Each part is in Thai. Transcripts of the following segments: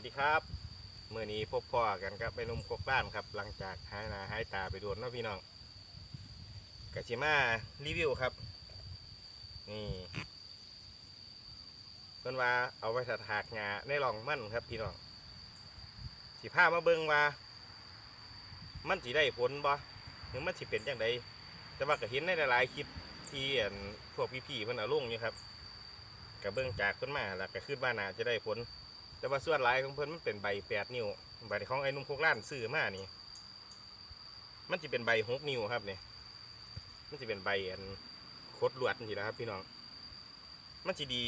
วัสดีครับเมื่อนี้พบพ่อกันครับไปนุ่มกกบ้านครับ หลังจากหายนาหายตาไปโดนเนาะพี่น้องกะชิมารีวิวครับ นี่เพิ่นว่าเอาไว้ถัดหากงาในรองมั่นครับ พี่น้องสิพามาเบิ่งว่า มันสิได้ผลบ่หรือมันสิเป็นจังไดแต่ว่าก็เห็นในหลายๆคลิปที่อันพวกพี่ๆเพิ่นเอาลงอยู่ครับก็เบิ่งจากเพิ่นมาแล้วก็คิดว่าน่าจะได้ผล แต่ว่าส่วนหลายของเพิ่นมันเป็นใบแปดนิ้วใบของไอ้นุ่มโคกล้านซื้อมานี่ มันจะเป็นใบหกนิ้วครับเนี่ยมันจะเป็นใบอันโคตรลวดนี่แหละครับ พี่น้อง มันจะดี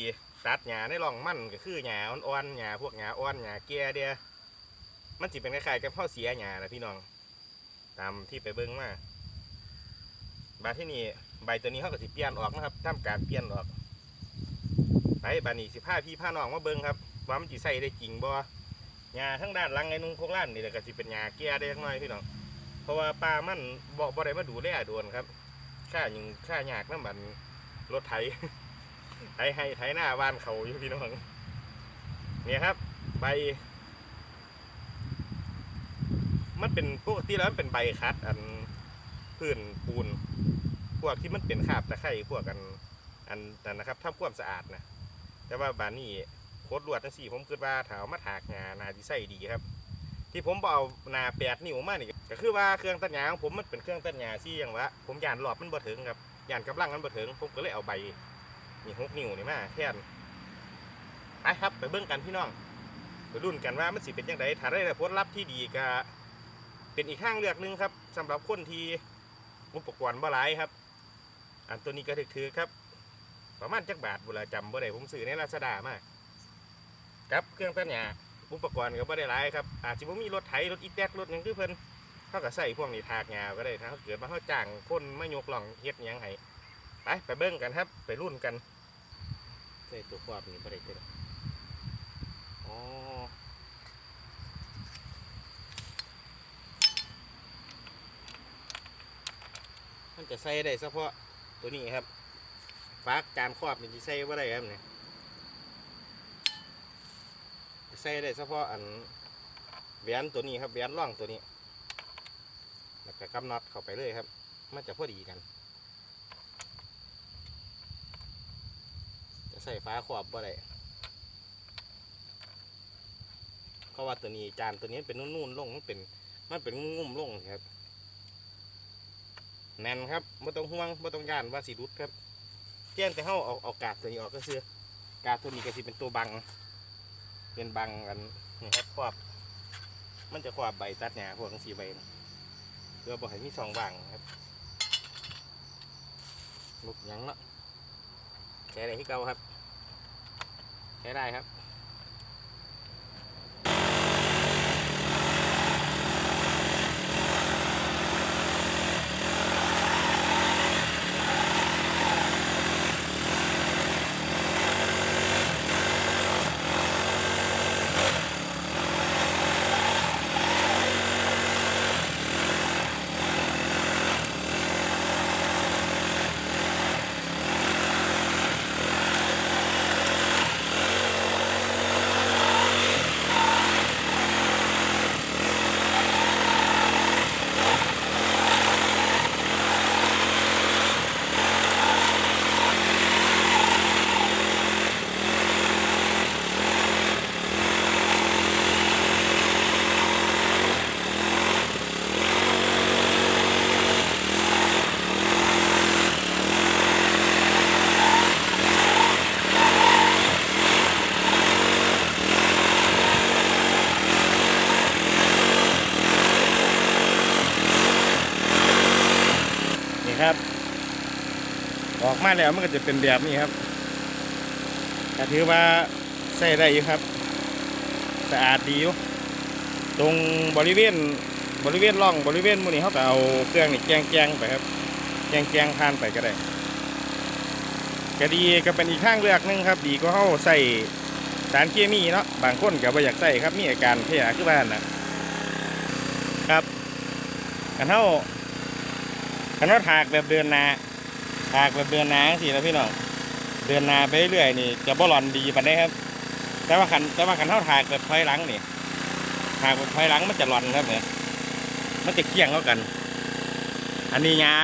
ตัดหญ้าในร่องมันก็คือหญ้าอ่อนๆหญ้าพวกหญ้าอ่อนหญ้าแก่เดียมันจะเป็นคล้ายๆกับข้าวเสียหญ้านะพี่น้อง ตามที่ไปเบิ้งมาบาที่นี่ใบตัวนี้เขาก็สิเปลี่ยนออกนะครับทำการเปลี่ยนออกไปบานี้สิผ้าพี่ผ้าน้องมาเบิ้งครับ ว่ามันสิใส่ได้จริงบ่หญ้าทั้งด้านหลังไอ้นุ่งโคกล้านนี่แหละก็สิเป็นหญ้าแก่ได้จักหน่อยพี่น้องเพราะว่าปลามันบ่บ่ได้มาดูแลโดนครับค่ายิงค่ายากน้ำมันรถไถไถให้ไถหน้าบ้านเขาอยู่พี่น้องเนี่ยครับ ใบ มันเป็นปกติแล้วมันเป็นใบคัด อันพื้นปูน พวกที่มันเป็นคาบตะไคร่พวกกันอันนั้นนะครับทำความสะอาดนะแต่ว่าบานนี้ โคตรลวดทั้งสี่ผมคิดว่าถาเอามาถากงานาที่ใส่ดีครับ ที่ผมเอานาแปดนิ้วมานี่ก็คือว่าเครื่องตัดหญ้าของผมมันเป็นเครื่องตัดหญ้าที่อย่างว่าผมยานหลอบมันบ่ถึงครับยานกำลังมันบ่ถึง ผมก็เลยเอาใบนี่หกนิ้วนี่มาแทนไปครับไปเบิ่งกันพี่น้องไปรุ่นกันว่ามันสิเป็นยังไงถ้าได้ผลลัพธ์ที่ดีก็เป็นอีกข้างเลือกหนึงครับสำหรับคนที่อุปกรณ์บ่หลายครับ อันตัวนี้ก็ถือครับ ประมาณจักบาทบุรจำบ่ได้ผมซื้อในลาซาด้ามาค รับเครื่องตัดหญ้าอุปกรณ์ก็บ่ได้หลายครับอาจจะบ่มีรถไถรถอีแต๊กรถหยังคือเพิ่นเขาก็ใส่พวกนี้ทากหญ้าก็ได้ถ้าเขาเกิดมาเขาจ้างคนมายกล่องเฮ็ดหยังให้ไปไปเบิ่งกันครับ ไปรุ่นกันใส่ตัวควบนี่บ่ได้เด้ออ๋อมันจะใส่ได้เฉพาะตัวนี้ครับฝากการครอบนี่สิใส่บ่ได้ครับเนี่ย ใส่ได้เฉพาะอันแหวนตัวนี้ครับแหวนร่องตัวนี้ แล้วก็กำน็อตเข้าไปเลยครับ มันจะพอดีกัน จะใส่ฟ้าขวบบ่ได้เพราะว่าตัวนี้จานตัวนี้เป็นนุ่นๆลงมันเป็นมันเป็นงุ่มๆลงครับแน่นครับไม่ต้องห่วงไม่ต้องย่านว่าสีรุดครับแจ้งแต่เฮาเอาเอากาดตัวนี้ออกก็คือกาดตัวนี้ก็สิเป็นตัวบัง เป็นบังกันนี่ครับครอบ มันจะครอบใบตัดหญ้าพวกทั้งสี่ใบนะเพื่อบอกให้มีสองบังครับลูกหยังเนาะใช้ได้ที่เก่าครับใช้ได้ครับ มาแล้วมันก็จะเป็นแบบนี้ครับก็ถือว่าใส่ได้อยู่ครับสะอาดดีอยู่ตรงบริเวณบริเวณร่องบริเวณหมูนี้เขาก็เอาเครื่องนี่แกงแกงๆไปครับแกงแกงๆผ่านไปก็ได้ก็ดีก็เป็นอีกข้างเลือกหนึงครับ ดีก็เขาใส่สารเคมีเนาะบางคนก็บ่อยากใส่ครับมีอาการเพี้ยคือบ้านนะครับกันเท่าคันว่าถากแบบเดือนนา หากแบบเดือนนาสินะพี่น้องเดือนนาไปเรื่อยนี่จะบ่หลอนดีปานได้ครับ แต่ว่าขันแต่ว่าขันเท่าถากแบบถอยหลังนี่ถากแบบถอยหลังมันจะหลอนครับเนี่ยมันจะเคี่ยงเข้ากัน อันนี้ยา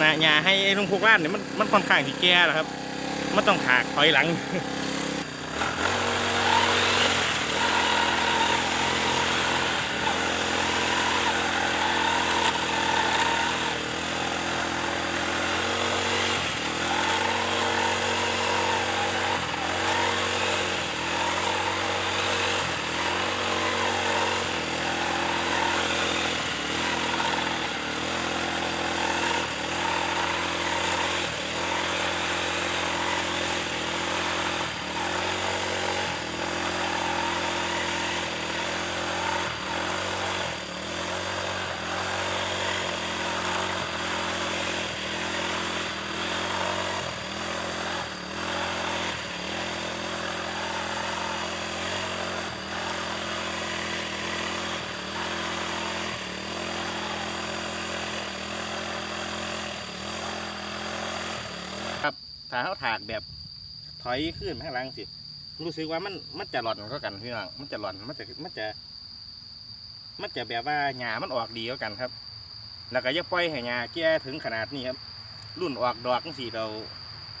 นาหญ้าให้ไอ้ลุงพวกร้านเนี่ยมันมันค่อนข้างที่แก่แล้วครับมันต้องถากถอยหลัง ถ้าเขาถากแบบถอยขึ้นข้างหลังสิ รู้สึกว่ามันมันจะหลอนก็กันพี่น้องมันจะหลอนมันจะมันจะ มันจะแบบว่าหญ้ามันออกดีก็กันครับ แล้วก็อย่าปล่อยให้หญ้าแก่ถึงขนาดนี้ครับ รุ่นออกดอกจังสี่เรา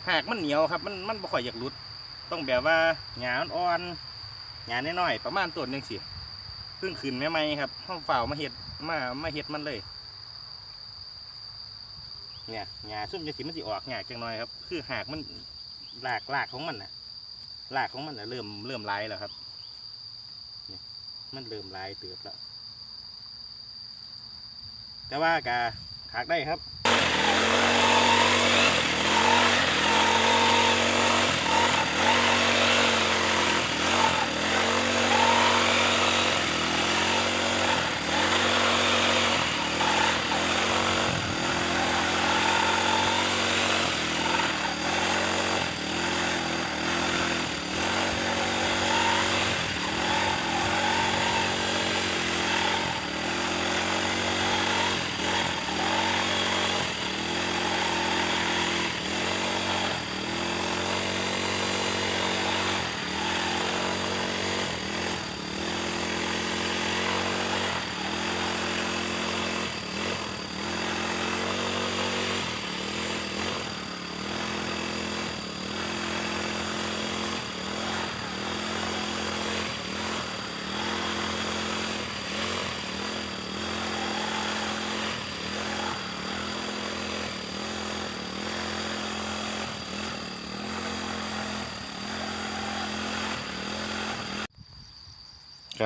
หากมันเหนียวครับ มันมันบ่ค่อยอยากหลุด ต้องแบบว่าหญ้าอ่อนหญ้าน้อยๆประมาณต้นนึงสิเพิ่งขึ้นใหม่ๆครับห้องเฝ้ามาเฮ็ดมามาเฮ็ดมันเลย เนี่ยหญ้าซุ่มจะสีมันสีออกหญ้าจังน้อยครับ คือหากมันหลากหลากของมันน่ะรากของมันน่ะเริ่มเริ่มลายแล้วครับเนี่ยมันเริ่มลายเติบแล้วแต่ว่ากาหากได้ครับ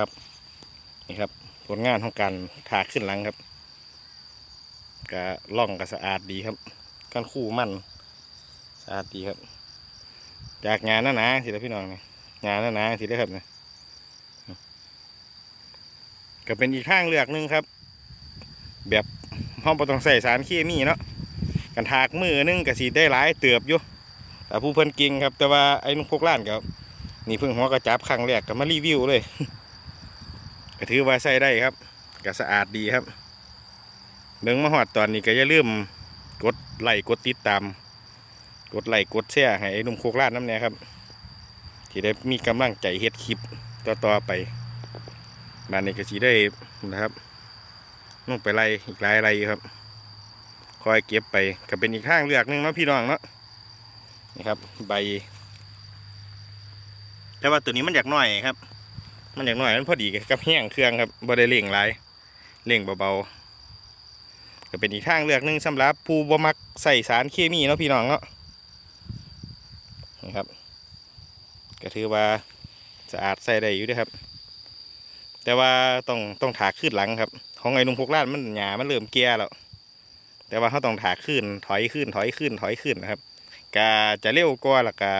ครับ นี่ครับผลงานของการถากขึ้นหลังครับก็ล่องก็สะอาดดีครับกันคู่มั่นสะอาดดีครับ จากงานหนาๆสิแล้วพี่น้องนี่งานหนาๆสิแล้วครับเนี่ยก็เป็นอีกข้างเลือกหนึงครับ แบบห้องประตองใส่สารเคมีเนาะกันถากมือนึงก็สีได้หลายเติบอยู่แต่ผู้เพิ่นเก่งครับ แต่ว่าไอ้นุ่งพกล้านกับนี่เพิ่งหัวกระจับครั้งแรกก็มารีวิวเลย ก็ถือว่าใส่ได้ครับก็สะอาดดีครับเบิ่งมาหอดตอนนี้ก็อย่าลืมกดไลค์กดติดตาม กดไลค์กดแชร์ให้หนุ่มโคกลาดน้ำเนี่ยครับ ที่ได้มีกำลังใจเฮ็ดคลิปต่อๆไปบ้านนี้ก็สีได้นะครับลงไปไล่อีกหลายไรครับ คอยเก็บไปก็เป็นอีกข้างเลือกหนึงเนาะพี่น้องเนาะนี่ครับใบ แต่ว่าตัวนี้มันอยากน้อยครับ มันอย่างน้อยมันพอดีกับแห้งเครื่องครับบ่ได้เร่งหลายเร่งเบาๆก็เป็นอีกทางเลือกหนึงสำหรับผู้บ่มักใส่สารเคมีเนาะพี่น้องเนาะนะครับ ก็ถือว่าสะอาดใส่ได้อยู่ด้วยครับ แต่ว่าต้องต้องถากขึ้นหลังครับ ของไอ้นุ่งพกลาดมันหยามันเริ่มเกียแล้วแต่ว่าเขาต้องถากขึ้นถอยขึ้นถอยขึ้นถอยขึ้นนะครับกาจะเร็วกว่าล้วก็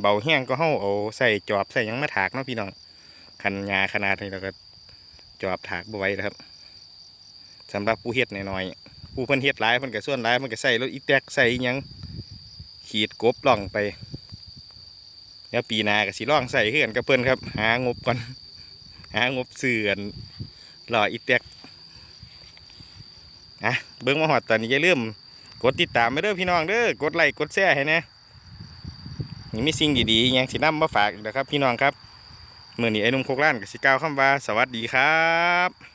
เบาแห้งก็เฮาเอาใส่จอบใส่ยังมาถากเนาะพี่น้อง คันยาขนาดนี้เราก็จอบถากบไว้นะครับสำหรับผู้เฮ็ดน้อยๆผู้เพิ่นเฮ็ดหลายเพิ่นก็ส่วนหลายมันก็ใส่รถอีแตกใส่ยังขีดกบล่องไปเดี๋ยวปีนาก็สิล่องใส่คือกันกับเพิ่นครับ หางบก่อนหางบเสื่อนหล่ออีแตกอะเบิ่งมาฮอดตอนนี้อย่าลืมกดติดตามไปเด้อพี่น้องเด้อกดไลค์กดแชร์ให้นะนี่มีสิ่งดีๆอิหยังสินำมาฝากนะครับ พี่น้องครับ มื่อนี้ไอ้นุ่มโคกล้านกับสิก้าวคำว่า สวัสดีครับ